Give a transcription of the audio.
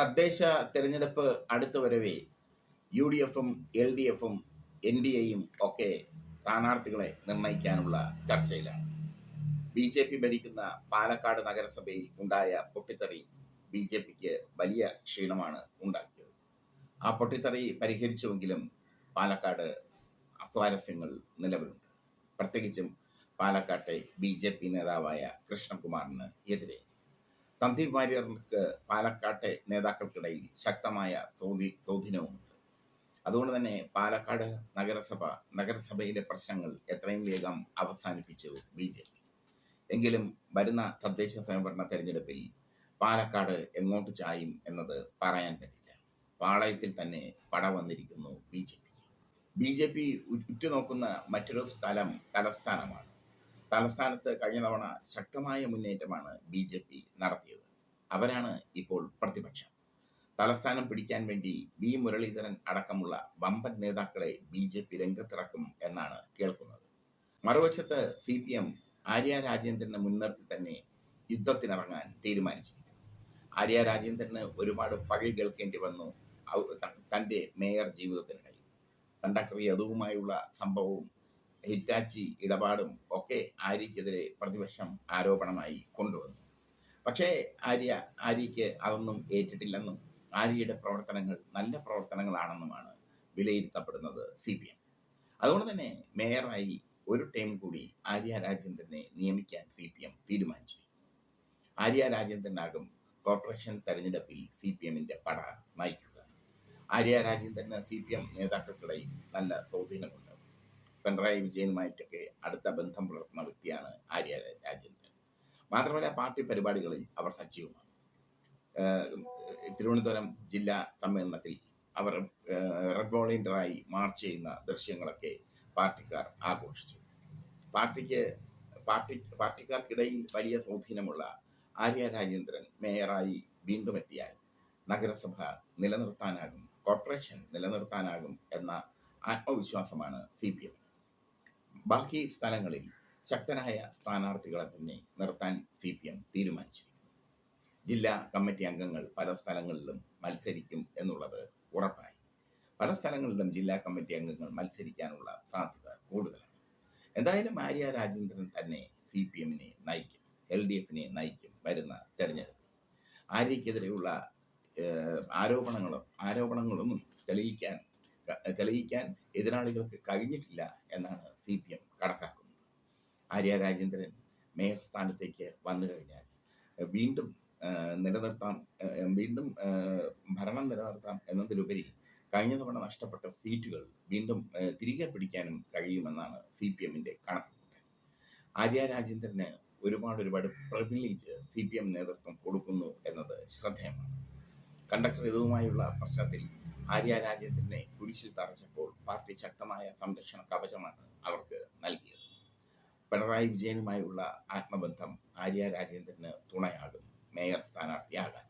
തദ്ദേശ തെരഞ്ഞെടുപ്പ് അടുത്തു വരവേ യു ഡി എഫും എൽ ഡി എഫും എൻ ഡി എയും ഒക്കെ സ്ഥാനാർത്ഥികളെ നിർണയിക്കാനുള്ള ചർച്ചയിലാണ്. ബി ജെ പി ഭരിക്കുന്ന പാലക്കാട് നഗരസഭയിൽ ഉണ്ടായ പൊട്ടിത്തെറി ബി ജെ പിക്ക് വലിയ ക്ഷീണമാണ് ഉണ്ടാക്കിയത്. ആ പൊട്ടിത്തെറി പരിഹരിച്ചുവെങ്കിലും പാലക്കാട് അസ്വാരസ്യങ്ങൾ നിലവിലുണ്ട്. പ്രത്യേകിച്ചും പാലക്കാട്ടെ ബി ജെ പി നേതാവായ കൃഷ്ണകുമാറിന് എതിരെ സന്ദീപ് വാര്യർക്ക് പാലക്കാട്ടെ നേതാക്കൾക്കിടയിൽ ശക്തമായ സ്വാധീ സ്വാധീനവുമുണ്ട്. അതുകൊണ്ട് തന്നെ പാലക്കാട് നഗരസഭ നഗരസഭയിലെ പ്രശ്നങ്ങൾ എത്രയും വേഗം അവസാനിപ്പിച്ചു ബി ജെ പി. എങ്കിലും വരുന്ന തദ്ദേശ സ്വയംഭരണ തെരഞ്ഞെടുപ്പിൽ പാലക്കാട് എങ്ങോട്ട് ചായും എന്നത് പറയാൻ പറ്റില്ല. പാളയത്തിൽ തന്നെ പട വന്നിരിക്കുന്നു B J P. B J P ഉറ്റുനോക്കുന്ന മറ്റൊരു സ്ഥലം തലസ്ഥാനമാണ്. തലസ്ഥാനത്ത് കഴിഞ്ഞ തവണ ശക്തമായ മുന്നേറ്റമാണ് ബി ജെ പി നടത്തിയത്. അവരാണ് ഇപ്പോൾ പ്രതിപക്ഷം. തലസ്ഥാനം പിടിക്കാൻ വേണ്ടി വി മുരളീധരൻ അടക്കമുള്ള വമ്പൻ നേതാക്കളെ ബി ജെ പി രംഗത്തിറക്കും എന്നാണ് കേൾക്കുന്നത്. മറുവശത്ത് സി പി എം ആര്യ രാജേന്ദ്രനെ മുൻനിർത്തി തന്നെ യുദ്ധത്തിനിറങ്ങാൻ തീരുമാനിച്ചിരിക്കുന്നു. ആര്യ രാജേന്ദ്രന് ഒരുപാട് പഴി കേൾക്കേണ്ടി വന്നു. തന്റെ മേയർ ജീവിതത്തിനിടയിൽ കണ്ടക്ടർ യദുവുമായുള്ള സംഭവവും ഹിറ്റാച്ചി ഇടപാടും ഒക്കെ ആര്യക്കെതിരെ പ്രതിപക്ഷം ആരോപണമായി കൊണ്ടുവന്നു. പക്ഷേ ആര്യ ആര്യയ്ക്ക് അതൊന്നും ഏറ്റിട്ടില്ലെന്നും ആര്യയുടെ പ്രവർത്തനങ്ങൾ നല്ല പ്രവർത്തനങ്ങളാണെന്നുമാണ് വിലയിരുത്തപ്പെടുന്നത് സി പി എം. അതുകൊണ്ട് തന്നെ മേയറായി ഒരു ടൈം കൂടി ആര്യ രാജേന്ദ്രനെ നിയമിക്കാൻ സി പി എം തീരുമാനിച്ചിരിക്കുന്നു ആര്യ രാജേന്ദ്രനാകും കോർപ്പറേഷൻ തെരഞ്ഞെടുപ്പിൽ സി പി എമ്മിന്റെ പട നയിക്കുക. ആര്യ രാജേന്ദ്രന് സി പി എം നേതാക്കൾക്കിടയിൽ നല്ല സ്വാധീനമുണ്ട് പിണറായി വിജയനുമായിട്ടൊക്കെ അടുത്ത ബന്ധം പുലർത്തുന്ന വ്യക്തിയാണ് ആര്യ രാജേന്ദ്രൻ. മാത്രമല്ല പാർട്ടി പരിപാടികളിൽ അവർ സജീവമാണ്. തിരുവനന്തപുരം ജില്ലാ സമ്മേളനത്തിൽ അവർ റെഡ് വോളണ്ടിയറായി മാർച്ച് ചെയ്യുന്ന ദൃശ്യങ്ങളൊക്കെ പാർട്ടിക്കാർ ആഘോഷിച്ചു. പാർട്ടിക്ക് പാർട്ടി പാർട്ടിക്കാർക്കിടയിൽ വലിയ സ്വാധീനമുള്ള ആര്യ രാജേന്ദ്രൻ മേയറായി വീണ്ടും എത്തിയാൽ നഗരസഭ നിലനിർത്താനാകും കോർപ്പറേഷൻ നിലനിർത്താനാകും എന്ന ആത്മവിശ്വാസമാണ് സി പി എം. ബാക്കി സ്ഥലങ്ങളിൽ ശക്തനായ സ്ഥാനാർത്ഥികളെ തന്നെ നിർത്താൻ സി പി എം തീരുമാനിച്ചിരിക്കുന്നു. ജില്ലാ കമ്മിറ്റി അംഗങ്ങൾ പല സ്ഥലങ്ങളിലും മത്സരിക്കും എന്നുള്ളത് ഉറപ്പായി. പല സ്ഥലങ്ങളിലും ജില്ലാ കമ്മിറ്റി അംഗങ്ങൾ മത്സരിക്കാനുള്ള സാധ്യത കൂടുതലാണ്. എന്തായാലും ആര്യ രാജേന്ദ്രൻ തന്നെ സി പി എമ്മിനെ നയിക്കും എൽ ഡി എഫിനെ നയിക്കും വരുന്ന തെരഞ്ഞെടുപ്പ്. ആര്യക്കെതിരെയുള്ള ആരോപണങ്ങളും ആരോപണങ്ങളോ ആരോപണങ്ങളൊന്നും തെളിയിക്കാൻ തെളിയിക്കാൻ എതിരാളികൾക്ക് കഴിഞ്ഞിട്ടില്ല എന്നാണ് സി പി എം കണക്കാക്കുന്നത് ആര്യ രാജേന്ദ്രൻ മേയർ സ്ഥാനത്തേക്ക് വന്നു കഴിഞ്ഞാൽ വീണ്ടും നിലനിർത്താം വീണ്ടും ഭരണം നിലനിർത്താം എന്നതിലുപരി കഴിഞ്ഞ തവണ നഷ്ടപ്പെട്ട സീറ്റുകൾ വീണ്ടും തിരികെ പിടിക്കാനും കഴിയുമെന്നാണ് സി പി എമ്മിന്റെ കണക്കുകൂട്ടൽ. ആര്യ രാജേന്ദ്രന് ഒരുപാട് ഒരുപാട് പ്രിവിലേജ് സി പി എം നേതൃത്വം കൊടുക്കുന്നു എന്നത് ശ്രദ്ധേയമാണ്. കണ്ടക്ടർ ഇതുമായുള്ള പ്രശ്നത്തിൽ ആര്യ രാജേന്ദ്രനെ കുരിശിൽ തറച്ചപ്പോൾ പാർട്ടി ശക്തമായ സംരക്ഷണ കവചമാണ് അവർക്ക് നൽകിയത്. പിണറായി വിജയനുമായുള്ള ആത്മബന്ധം ആര്യ രാജേന്ദ്രന് തുണയാകും മേയർ സ്ഥാനാർത്ഥിയാകാൻ.